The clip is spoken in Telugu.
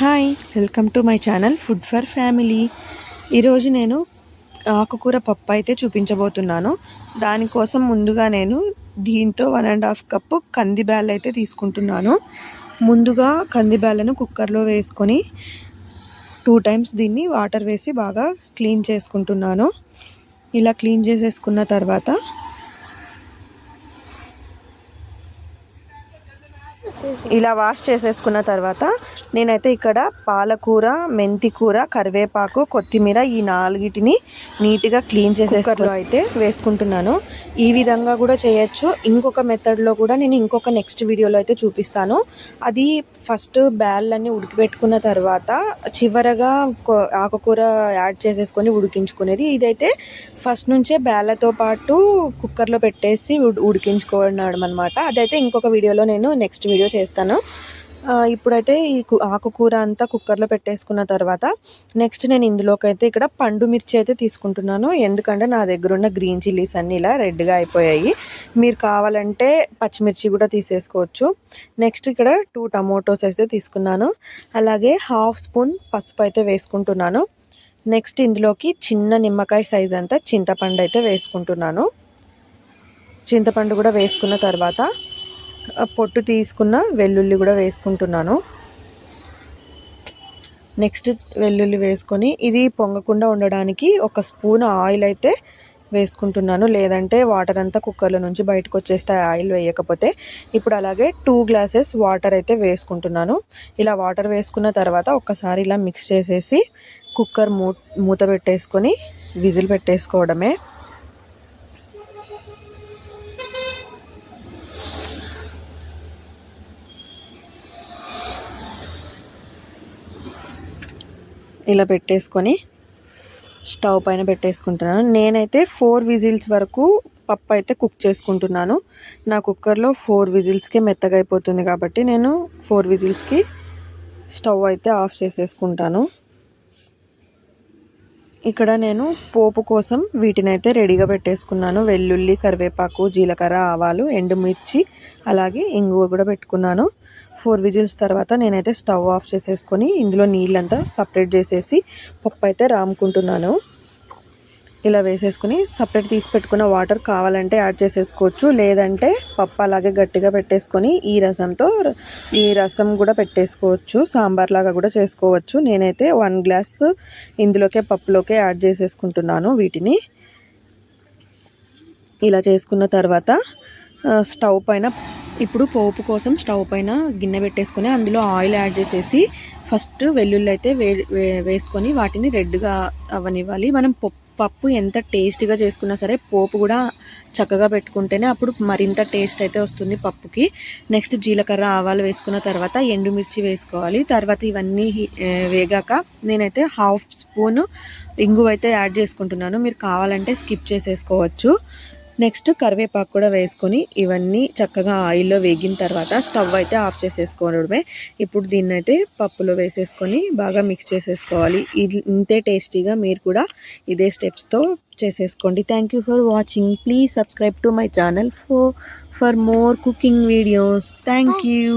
Hi welcome to my channel food for family ఈరోజు నేను ఆకుకూర పప్పు అయితే చూపించబోతున్నాను. దానికోసం ముందుగా నేను దీంతో వన్ అండ్ హాఫ్ కప్పు కందిబ్యాల్ అయితే తీసుకుంటున్నాను. ముందుగా కందిబ్యాలను కుక్కర్లో వేసుకొని టూ టైమ్స్ దీన్ని వాటర్ వేసి బాగా క్లీన్ చేసుకుంటున్నాను. ఇలా క్లీన్ చేసేసుకున్న తర్వాత ఇలా వాష్ చేసేసుకున్న తర్వాత నేనైతే ఇక్కడ పాలకూర మెంతి కూర కరివేపాకు కొత్తిమీర ఈ నాలుగిటిని నీట్గా క్లీన్ చేసేసుకులో అయితే వేసుకుంటున్నాను. ఈ విధంగా కూడా చేయొచ్చు. ఇంకొక మెథడ్లో కూడా నేను ఇంకొక నెక్స్ట్ వీడియోలో అయితే చూపిస్తాను. అది ఫస్ట్ బ్యాళ్ళన్నీ ఉడికిపెట్టుకున్న తర్వాత చివరగా ఆకుకూర యాడ్ చేసేసుకొని ఉడికించుకునేది. ఇదైతే ఫస్ట్ నుంచే బ్యాళ్ళతో పాటు కుక్కర్లో పెట్టేసి ఉడికించుకోవడం అనమాట అదైతే ఇంకొక వీడియోలో నేను నెక్స్ట్ వీడియో చేస్తాను. ఇప్పుడైతే ఈ ఆకుకూర అంతా కుక్కర్లో పెట్టేసుకున్న తర్వాత నెక్స్ట్ నేను ఇందులోకి అయితే ఇక్కడ పండు మిర్చి అయితే తీసుకుంటున్నాను. ఎందుకంటే నా దగ్గర ఉన్న గ్రీన్ చిల్లీస్ అన్నీ ఇలా రెడ్గా అయిపోయాయి. మీరు కావాలంటే పచ్చిమిర్చి కూడా తీసేసుకోవచ్చు. నెక్స్ట్ ఇక్కడ టూ టమోటోస్ అయితే తీసుకున్నాను. అలాగే హాఫ్ స్పూన్ పసుపు అయితే వేసుకుంటున్నాను. నెక్స్ట్ ఇందులోకి చిన్న నిమ్మకాయ సైజ్ అంతా చింతపండు అయితే వేసుకుంటున్నాను. చింతపండు కూడా వేసుకున్న తర్వాత పొట్టు తీసుకున్న వెల్లుల్లి కూడా వేసుకుంటున్నాను. నెక్స్ట్ వెల్లుల్లి వేసుకొని ఇది పొంగకుండా ఉండడానికి ఒక స్పూన్ ఆయిల్ అయితే వేసుకుంటున్నాను. లేదంటే వాటర్ అంతా కుక్కర్లో నుంచి బయటకు వచ్చేస్తాయి ఆయిల్ వేయకపోతే. ఇప్పుడు అలాగే టూ గ్లాసెస్ వాటర్ అయితే వేసుకుంటున్నాను. ఇలా వాటర్ వేసుకున్న తర్వాత ఒక్కసారి ఇలా మిక్స్ చేసేసి కుక్కర్ మూ మూత పెట్టేసుకొని విజిల్ పెట్టేసుకోవడమే. ఇలా పెట్టేసుకొని స్టవ్ పైన పెట్టేసుకుంటున్నాను. నేనైతే ఫోర్ విజిల్స్ వరకు పప్పు అయితే కుక్ చేసుకుంటున్నాను. నా కుక్కర్లో ఫోర్ విజిల్స్కి మెత్తగా అయిపోతుంది కాబట్టి నేను ఫోర్ విజిల్స్కి స్టవ్ అయితే ఆఫ్ చేసేసుకుంటాను. ఇక్కడ నేను పోపు కోసం వీటిని అయితే రెడీగా పెట్టేసుకున్నాను. వెల్లుల్లి కరివేపాకు జీలకర్ర ఆవాలు ఎండుమిర్చి అలాగే ఇంగువ కూడా పెట్టుకున్నాను. ఫోర్ విజిల్స్ తర్వాత నేనైతే స్టవ్ ఆఫ్ చేసేసుకొని ఇందులో నీళ్ళంతా సపరేట్ చేసేసి పప్పు అయితే రాముకుంటున్నాను. ఇలా వేసేసుకుని సపరేట్ తీసి పెట్టుకున్న వాటర్ కావాలంటే యాడ్ చేసేసుకోవచ్చు. లేదంటే పప్పు అలాగే గట్టిగా పెట్టేసుకొని ఈ రసంతో ఈ రసం కూడా పెట్టేసుకోవచ్చు. సాంబార్ లాగా కూడా చేసుకోవచ్చు. నేనైతే వన్ గ్లాస్ ఇందులోకే పప్పులోకే యాడ్ చేసేసుకుంటున్నాను వీటిని. ఇలా చేసుకున్న తర్వాత స్టవ్ పైన ఇప్పుడు పోపు కోసం స్టవ్ పైన గిన్నె పెట్టేసుకొని అందులో ఆయిల్ యాడ్ చేసేసి ఫస్ట్ వెల్లుల్లి అయితే వే వేసుకొని వాటిని రెడ్గా అవనివ్వాలి మనం పప్పు పప్పు ఎంత టేస్టీగా చేసుకున్నా సరే పోపు కూడా చక్కగా పెట్టుకుంటేనే అప్పుడు మరింత టేస్ట్ అయితే వస్తుంది పప్పుకి. నెక్స్ట్ జీలకర్ర ఆవాలు వేసుకున్న తర్వాత ఎండుమిర్చి వేసుకోవాలి. తర్వాత ఇవన్నీ వేగాక నేనైతే హాఫ్ స్పూన్ ఇంగువ అయితే యాడ్ చేసుకుంటున్నాను. మీరు కావాలంటే స్కిప్ చేసేసుకోవచ్చు. నెక్స్ట్ కరివేపాకు కూడా వేసుకొని ఇవన్నీ చక్కగా ఆయిల్లో వేగిన తర్వాత స్టవ్ అయితే ఆఫ్ చేసేసుకోవడమే. ఇప్పుడు దీన్ని అయితే పప్పులో వేసేసుకొని బాగా మిక్స్ చేసేసుకోవాలి. ఇది ఇంతే టేస్టీగా మీరు కూడా ఇదే స్టెప్స్తో చేసేసుకోండి. Thank you for watching please subscribe to my channel for for more cooking videos thank you